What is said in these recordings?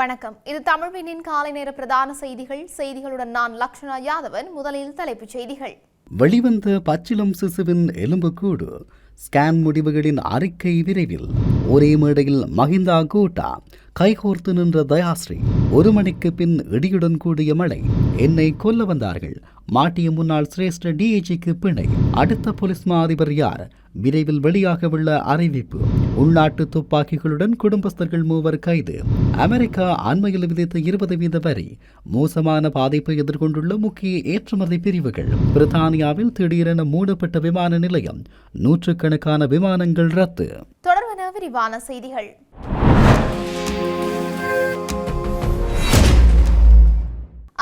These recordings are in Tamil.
வணக்கம். இது தமிழ்வினின் காலை நேர பிரதான செய்திகள். செய்திகளுடன் நான் லக்ஷ்மணா யாதவன். முதலில் தலைப்புச் செய்திகள். வெளிவந்த பச்சிலம் சிசுவின் எலும்புக்கூடு. ஸ்கேன் முடிவுகளின் அறிக்கை விரைவில். ஒரே மேடையில் மஹிந்தா கோட்டா. கைகோர்த்து நின்ற தயாஸ்ரீ. ஒரு மணிக்கு பின் இடியுடன் கூடிய மழை. என்னை கொல்ல வந்தார்கள். மாட்டிய முன்னாள் சிரேஷ்ட டிஐஜிக்கு பிணை. அடுத்த போலீஸ் மா அதிபர் யார்? விரைவில் வெளியாகவுள்ள அறிவிப்பு. உள்நாட்டு துப்பாக்கிகளுடன் குடும்பஸ்தர்கள் மூவர் கைது. அமெரிக்கா அண்மையில் விதித்த இருபது வீத வரி. மோசமான பாதிப்பை எதிர்கொண்டுள்ள முக்கிய ஏற்றுமதி பிரிவுகள். பிரித்தானியாவில் திடீரென மூடப்பட்ட விமான நிலையம். நூற்றுக்கணக்கான விமானங்கள் ரத்து. தொடர்பான விரிவான செய்திகள்.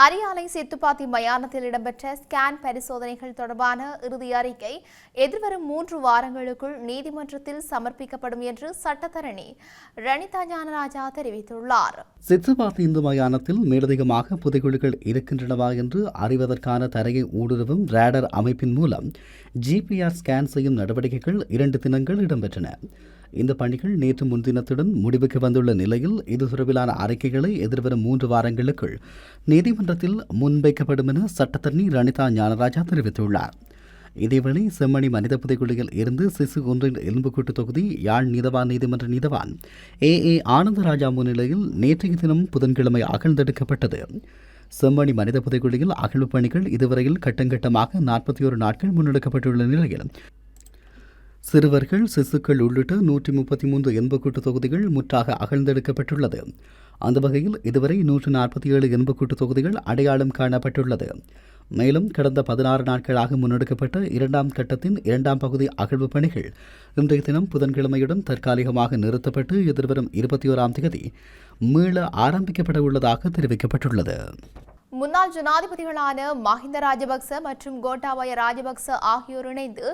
அரியாலை சித்துப்பாத்தி மயானத்தில் இடம்பெற்ற ஸ்கேன் பரிசோதனைகள் தொடர்பான இறுதி அறிக்கை எதிர்வரும் மூன்று வாரங்களுக்குள் நீதிமன்றத்தில் சமர்ப்பிக்கப்படும் என்று சட்டத்தரணி ரணிதா ஞானராஜா தெரிவித்துள்ளார். சித்துப்பாத்தி இந்து மயானத்தில் மேலதிகமாக புதைகுழிகள் இருக்கின்றனவா என்று அறிவதற்கான தரையை ஊடுருவும் ரேடர் அமைப்பின் மூலம் ஜிபிஆர் ஸ்கேன் செய்யும் நடவடிக்கைகள் இரண்டு தினங்கள் இடம்பெற்றன. இந்த பணிகள் நேற்று முன்தினத்துடன் முடிவுக்கு வந்துள்ள நிலையில் இது தொடர்பிலான அறிக்கைகளை எதிர்வரும் மூன்று வாரங்களுக்குள் நீதிமன்றத்தில் முன்வைக்கப்படும் என சட்டத்தரணி ரணிதா ஞானராஜா தெரிவித்துள்ளார். இதேவேளை செம்மணி மனித புதைக்குழியில் இருந்து சிசு ஒன்றின் எலும்புக்கூட்டு தொகுதி யாழ் நீதவான் நீதிமன்ற நீதவான் ஏ. ஏ. ஆனந்தராஜா முன்னிலையில் நேற்றைய தினம் புதன்கிழமை அகழ்ந்தெடுக்கப்பட்டது. செம்மணி மனித புதைக்குழியில் அகழ்வு பணிகள் இதுவரையில் கட்டங்கட்டமாக நாற்பத்தி ஒரு நாட்கள் முன்னெடுக்கப்பட்டுள்ள நிலையில் சிறுவர்கள் சிசுக்கள் உள்ளிட்ட நூற்றி முப்பத்தி மூன்று எண்பக்கூட்டு தொகுதிகள் முற்றாக அகழ்ந்தெடுக்கப்பட்டுள்ளது. அந்த வகையில் இதுவரை நூற்று நாற்பத்தி ஏழு எண்பக்கூட்டு தொகுதிகள் அடையாளம் காணப்பட்டுள்ளது. மேலும் கடந்த பதினாறு நாட்களாக முன்னெடுக்கப்பட்ட இரண்டாம் கட்டத்தின் இரண்டாம் பகுதி அகழ்வு பணிகள் இன்றைய தினம் புதன்கிழமையுடன் தற்காலிகமாக நிறுத்தப்பட்டு எதிர்வரும் இருபத்தி ஓராம் தேதி மீள ஆரம்பிக்கப்பட உள்ளதாக தெரிவிக்கப்பட்டுள்ளது. முன்னாள் ஜனாதிபதிகளான மஹிந்த ராஜபக்ச மற்றும் கோட்டாபய ராஜபக்ச ஆகியோர் இணைந்து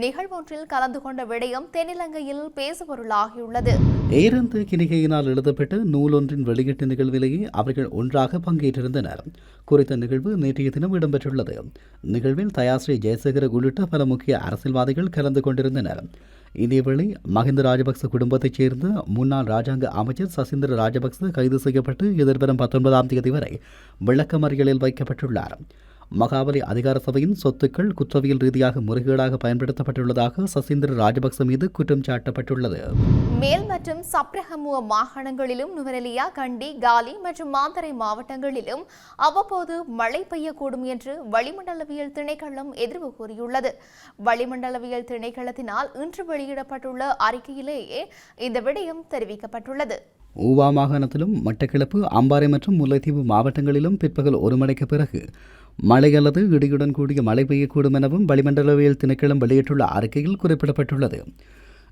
நிகழ்வொன்றில் கலந்து கொண்ட விடயம் தென்னிலங்கையில் பேசுபொருளாகியுள்ளது ஏரந்து கிணிகையினால் எழுதப்பட்ட நூலொன்றின் வெளியீட்டு நிகழ்விலேயே அவர்கள் ஒன்றாக பங்கேற்றிருந்தனர். குறித்த நிகழ்வு நேற்றைய தினம் இடம்பெற்றுள்ளது. நிகழ்வில் தயாஸ்ரீ ஜெயசேகர உள்ளிட்ட பல முக்கிய அரசியல்வாதிகள் கலந்து கொண்டிருந்தனர். இதேவேளை மஹிந்த ராஜபக்ச குடும்பத்தைச் சேர்ந்த முன்னாள் ராஜாங்க அமைச்சர் சசீந்திர ராஜபக்ச கைது செய்யப்பட்டு எதிர்வரும் பத்தொன்பதாம் தேதி வரை விளக்கமறியலில் வைக்கப்பட்டுள்ளார். மகாபலி அதிகார சபையின் சொத்துக்கள் குற்றவியல் ரீதியாக முறைகேடாக பயன்படுத்தப்பட்டுள்ளதாக சசீந்திர ராஜபக்ச மீது குற்றம் சாட்டப்பட்டுள்ளது. மேல் மற்றும் சப்ரகமுவ மாகாணங்களிலும் நுவரெலியா கண்டி காலி மற்றும் மாந்தரை மாவட்டங்களிலும் அவ்வப்போது மழை பெய்யக்கூடும் என்று வளிமண்டலவியல் திணைக்களம் எதிர்வு கூறியுள்ளது. வளிமண்டலவியல் திணைக்களத்தினால் இன்று வெளியிடப்பட்டுள்ள அறிக்கையிலேயே இந்த விடயம் தெரிவிக்கப்பட்டுள்ளது. ஊவா மாகாணத்திலும் மட்டக்கிளப்பு அம்பாறை மற்றும் முல்லைத்தீவு மாவட்டங்களிலும் பிற்பகல் ஒரு மணிக்கு பிறகு மழை அல்லது இடியுடன் கூடிய மழை பெய்யக்கூடும் எனவும் வளிமண்டலவியல் திணைக்களம் வெளியிட்டுள்ள அறிக்கையில் குறிப்பிடப்பட்டுள்ளது.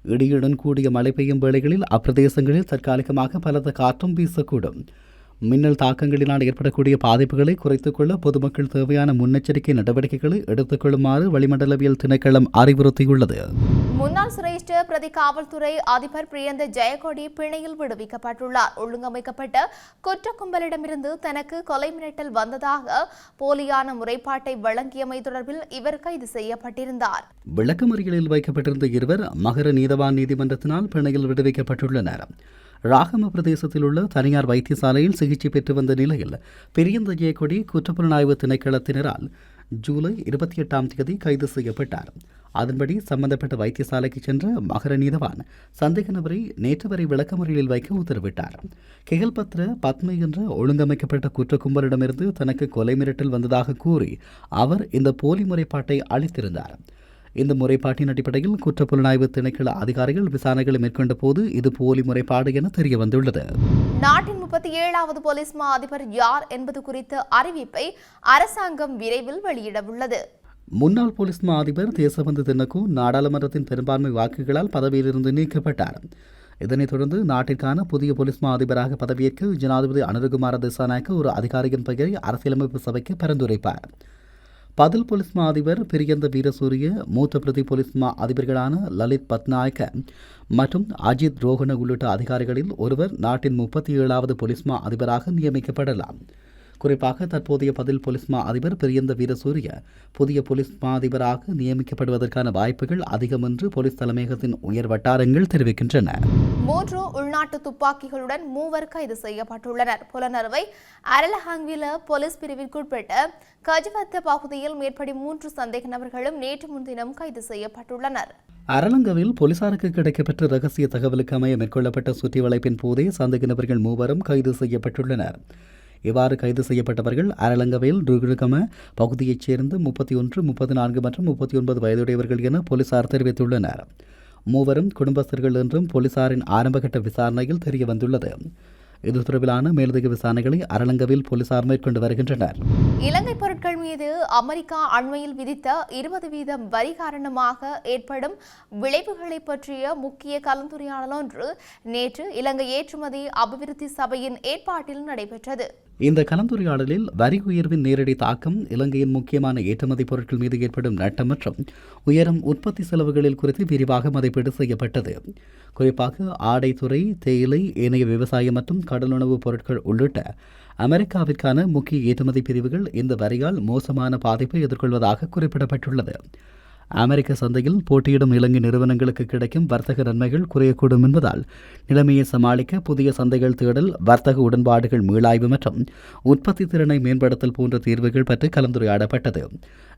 இடியுடன் கூடிய மழை பெய்யும் வேளைகளில் அப்பிரதேசங்களில் தற்காலிகமாக பலத்த காற்றும் வீசக்கூடும். மின்னல் தாக்கங்களினால் ஏற்படக்கூடிய பாதிப்புகளை குறைத்துக்கொள்ள பொதுமக்கள் தேவையான முன்னெச்சரிக்கை நடவடிக்கைகளை எடுத்துக்கொள்ளுமாறு வளிமண்டலவியல் திணைக்களம் அறிவுறுத்தியுள்ளது. முன்னாள் சிரேஷ்ட பிரதி காவல்துறை அதிபர் பிரியந்த ஜெயகொடி பிணையில் விடுவிக்கப்பட்டுள்ளார். ஒழுங்கமைக்கப்பட்ட குற்ற கும்பலிடமிருந்து தனக்கு கொலை மிரட்டல் வந்ததாக போலியான முறைப்பாட்டை வழங்கியமை தொடர்பில் இவர் கைது செய்யப்பட்டிருந்தார். விளக்கமறியலில் வைக்கப்பட்டிருந்த இருவர் மகர நீதவான் நீதிமன்றத்தினால் பிணையில் விடுவிக்கப்பட்டுள்ளனர். ராகம பிரதேசத்தில் உள்ள தனியார் வைத்தியசாலையில் சிகிச்சை பெற்று வந்த நிலையில் பெரியந்த ஜெயக்கொடி குற்றப்புலனாய்வு திணைக்களத்தினரால் ஜூலை இருபத்தி எட்டாம் தேதி கைது செய்யப்பட்டார். அதன்படி சம்பந்தப்பட்ட வைத்தியசாலைக்கு சென்ற மகர நீதவான் சந்தேக நபரை நேற்று வரை விளக்கமறியலில் வைக்க உத்தரவிட்டார். கெகல்பத்ர பத்மை என்ற ஒழுங்கமைக்கப்பட்ட குற்ற கும்பலிடமிருந்து தனக்கு கொலை மிரட்டல் வந்ததாக கூறி அவர் இந்த போலி முறைப்பாட்டை அளித்திருந்தார். இந்த முறைப்பாட்டின் அடிப்படையில் குற்றப்புலனாய்வு திணைக்கள அதிகாரிகள் விசாரணைகளை மேற்கொண்ட போது இது போலி முறைப்பாடு என தெரிய வந்துள்ளது நாட்டின் முப்பத்தி ஏழாவது போலீஸ் மா அதிபர் யார் என்பது குறித்த அறிவிப்பை அரசாங்கம் விரைவில் வெளியிடவுள்ளது. முன்னாள் போலீஸ் மா அதிபர் தேசபந்து தினக்கு நாடாளுமன்றத்தின் பெரும்பான்மை வாக்குகளால் பதவியிலிருந்து நீக்கப்பட்டார். இதனைத் தொடர்ந்து நாட்டிற்கான புதிய போலீஸ் மா அதிபராக பதவியேற்க ஜனாதிபதி அனுரகுமார திசாநாயக்க ஒரு அதிகாரியின் பெயரை அரசியலமைப்பு சபைக்கு பரிந்துரைப்பார். பதில் போலீஸ் மா அதிபர் பிரியந்த வீரசூரிய மூத்த பிரதி போலீஸ் மா அதிபர்களான லலித் பத்நாயக்க மற்றும் அஜித் ரோஹன உள்ளிட்ட அதிகாரிகளில் ஒருவர் நாட்டின் முப்பத்தி ஏழாவது போலீஸ் மா அதிபராக நியமிக்கப்படலாம். குறிப்பாக தற்போதைய பதில் போலீஸ் மா அதிபர் பிரியந்த வீரசூரிய புதிய போலீஸ் மா அதிபராக நியமிக்கப்படுவதற்கான வாய்ப்புகள் அதிகம் என்று போலீஸ் தலைமையகத்தின் உயர் வட்டாரங்கள் தெரிவிக்கின்றன. மூன்று உள்நாட்டு துப்பாக்கிகளுடன் மூவர் கைது செய்யப்பட்டுள்ளனர். புலனறுவை அரலஹாங்கில போலீஸ் பிரிவிற்குட்பட்ட கஜவத்த பகுதியில் மேற்படி மூன்று சந்தேக நபர்களும் நேற்று முன்தினம் கைது செய்யப்பட்டுள்ளனர். அரலங்கவில் போலீசாருக்கு கிடைக்கப்பெற்ற ரகசிய தகவலுக்கு அமைய மேற்கொள்ளப்பட்ட சுற்றி வளைப்பின் போதே சந்தேக நபர்கள் மூவரும் கைது செய்யப்பட்டுள்ளனர். இவ்வாறு கைது செய்யப்பட்டவர்கள் அரலங்கவையில் ருகுருகம பகுதியைச் சேர்ந்த முப்பத்தி ஒன்று முப்பத்தி நான்கு மற்றும் முப்பத்தி ஒன்பது வயதுடையவர்கள் என போலீசார் தெரிவித்துள்ளனர். மூவரும் குடும்பஸ்தர்கள் என்றும் போலீசாரின் ஆரம்பகட்ட விசாரணையில் தெரிய வந்துள்ளது இது தொடர்பிலான மேலதிக விசாரணைகளை அரலங்கவில் போலீசார் மேற்கொண்டு வருகின்றனர். இலங்கை பொருட்கள் மீது அமெரிக்கா அண்மையில் விதித்த இருபது வீதம் வரி காரணமாக ஏற்படும் விளைவுகளை பற்றிய முக்கிய கலந்துரையாடல் ஒன்று நேற்று இலங்கை ஏற்றுமதி அபிவிருத்தி சபையின் ஏற்பாட்டில் நடைபெற்றது. இந்த கலந்துரையாடலில் வரி உயர்வின் நேரடி தாக்கம் இலங்கையின் முக்கியமான ஏற்றுமதி பொருட்கள் மீது ஏற்படும் நட்டம் மற்றும் உயரும் உற்பத்தி செலவுகளில் குறித்து விரிவாக மதிப்பீடு செய்யப்பட்டது. குறிப்பாக ஆடைத்துறை தேயிலை ஏனைய விவசாயம் மற்றும் கடலுணவுப் பொருட்கள் உள்ளிட்ட அமெரிக்காவிற்கான முக்கிய ஏற்றுமதி பிரிவுகள் இந்த வரியால் மோசமான பாதிப்பை எதிர்கொள்வதாக குறிப்பிடப்பட்டுள்ளது. அமெரிக்க சந்தையில் போட்டியிடும் இலங்கை நிறுவனங்களுக்கு கிடைக்கும் வர்த்தக நன்மைகள் குறையக்கூடும் என்பதால் நிலைமையை சமாளிக்க புதிய சந்தைகள் தேடல் வர்த்தக உடன்பாடுகள் மீளாய்வு மற்றும் உற்பத்தி திறனை மேம்படுத்தல் போன்ற தீர்வுகள் பற்றி கலந்துரையாடப்பட்டது.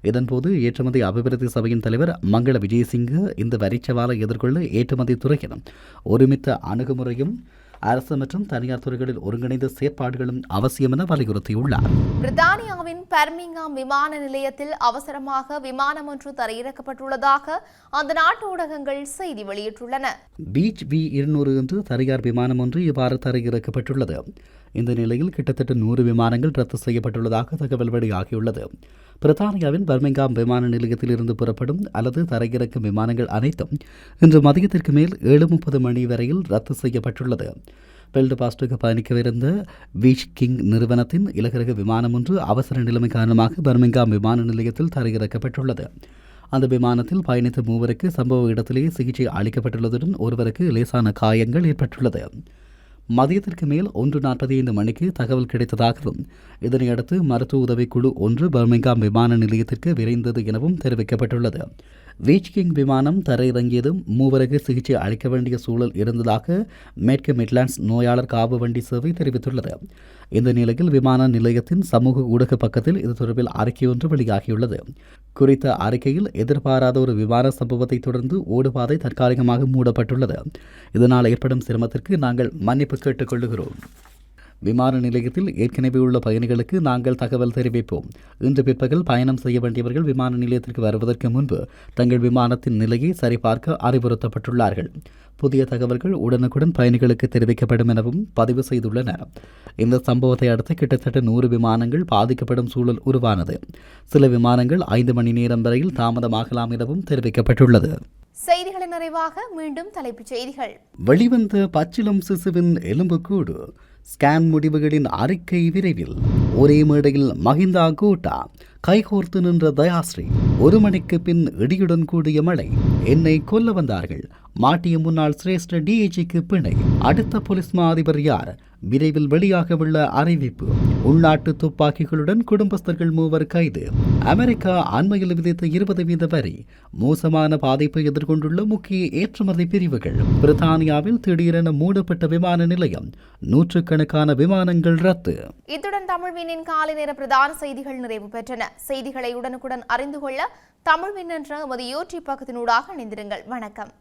இதன்போது ஏற்றுமதி அபிவிருத்தி சபையின் தலைவர் மங்கள விஜயசிங்க இந்த வரிச்சவாலை எதிர்கொள்ள ஏற்றுமதி துறையின் ஒருமித்த அணுகுமுறையும் அரசு மற்றும் தனியார் துறைகளில் ஒருங்கிணைந்த செயற்பாடுகளும் அவசியம் என வலியுறுத்தியுள்ளார். பிரித்தானியாவின் பர்மிங்காம் விமான நிலையத்தில் அவசரமாக விமானம் ஒன்று தரையிறக்கப்பட்டுள்ளதாக அந்த நாட்டு ஊடகங்கள் செய்தி வெளியிட்டுள்ளன. பீச் வி இருநூறு என்று தனியார் விமானம் ஒன்று இவ்வாறு தரையிறக்கப்பட்டுள்ளது. இந்த நிலையில் கிட்டத்தட்ட நூறு விமானங்கள் ரத்து செய்யப்பட்டுள்ளதாக தகவல் வெளியாகியுள்ளது. பிரித்தானியாவின் பர்மிங்காம் விமான நிலையத்தில் இருந்து புறப்படும் அல்லது தரையிறக்கும் விமானங்கள் அனைத்தும் இன்று மதியத்திற்கு மேல் ஏழு முப்பது மணி வரையில் ரத்து செய்யப்பட்டுள்ளது. பெல்டு பாஸ்டுக்கு பயணிக்கவிருந்த வீச் கிங் நிறுவனத்தின் இலகரக விமானம் ஒன்று அவசர நிலைமை காரணமாக பர்மிங்காம் விமான நிலையத்தில் தரையிறக்கப்பட்டுள்ளது. அந்த விமானத்தில் பயணித்த மூவருக்கு சம்பவ இடத்திலேயே சிகிச்சை அளிக்கப்பட்டுள்ளதுடன் ஒருவருக்கு லேசான காயங்கள் ஏற்பட்டுள்ளது. மதியத்திற்கு மேல் ஒன்று நாற்பத்தி ஐந்து மணிக்கு தகவல் கிடைத்ததாகவும் இதனையடுத்து மருத்துவ உதவிக்குழு ஒன்று பர்மிங்காம் விமான நிலையத்திற்கு விரைந்தது எனவும் தெரிவிக்கப்பட்டுள்ளது. வீச் கிங் விமானம் தரையிறங்கியதும் மூவருக்கு சிகிச்சை அளிக்க வேண்டிய சூழல் இருந்ததாக மேற்கு மிட்லாண்ட்ஸ் நோயாளர் காவு வண்டி சேவை தெரிவித்துள்ளது. இந்த நிலையில் விமான நிலையத்தின் சமூக ஊடக பக்கத்தில் இது தொடர்பில் அறிக்கை ஒன்று வெளியாகியுள்ளது. குறித்த அறிக்கையில் எதிர்பாராத ஒரு விமான சம்பவத்தை தொடர்ந்து ஓடுபாதை தற்காலிகமாக மூடப்பட்டுள்ளது. இதனால் ஏற்படும் சிரமத்திற்கு நாங்கள் மன்னிப்பு கேட்டுக்கொள்கிறோம் விமான நிலையத்தில் ஏற்கனவே உள்ள பயணிகளுக்கு நாங்கள் தகவல் தெரிவிப்போம். இன்று பிற்பகல் பயணம் செய்ய வேண்டியவர்கள் விமான நிலையத்திற்கு வருவதற்கு முன்பு தங்கள் விமானத்தின் நிலையை சரிபார்க்க அறிவுறுத்தப்பட்டுள்ளார்கள். புதிய தகவல்கள் உடனுக்குடன் பயணிகளுக்கு தெரிவிக்கப்படும் எனவும் பதிவு செய்துள்ளனர் இந்த சம்பவத்தை அடுத்து கிட்டத்தட்ட நூறு விமானங்கள் பாதிக்கப்படும் சூழல் உருவானது. சில விமானங்கள் ஐந்து மணி நேரம் வரையில் தாமதமாகலாம் எனவும் தெரிவிக்கப்பட்டுள்ளது. செய்திகளின் நிறைவாக மீண்டும் தலைப்புச் செய்திகள். வெளிவந்த பச்சிளம் சிசுவின் எலும்புக்கூடு. ஸ்கேன் முடிவுகளின் அறிக்கை விரைவில். ஒரே மேடையில் மஹிந்தா கூட்டா கைகோர்த்து நின்ற தயாஸ்ரீ ஒரு மணிக்கு பின் இடியுடன் கூடிய மழை. என்னை கொல்ல வந்தார்கள். மாட்டிய முன்னாள் சிரேஷ்ட டிஐஜிக்கு பிணை. அடுத்த போலீஸ் மா அதிபர் யார்? விரைவில் வெளியாகவுள்ள அறிவிப்பு. உள்நாட்டு துப்பாக்கிகளுடன் குடும்பஸ்தர்கள் மூவர் கைது. அமெரிக்கா அண்மையில் விதித்த இருபது வீத வரி. மோசமான பாதிப்பை எதிர்கொண்டுள்ள முக்கிய ஏற்றுமதி பிரிவுகள். பிரித்தானியாவில் திடீரென மூடப்பட்ட விமான நிலையம். நூற்றுக்கணக்கான விமானங்கள் ரத்து. இத்துடன் தமிழ்வினின் காலை நேர பிரதான செய்திகள் நிறைவு பெற்றன. செய்திகளை உடனுக்குடன் அறிந்து கொள்ள தமிழ்வின் என்ற எமது யூடியூப் பக்கத்தினூடாக இணைந்திருங்கள். வணக்கம்.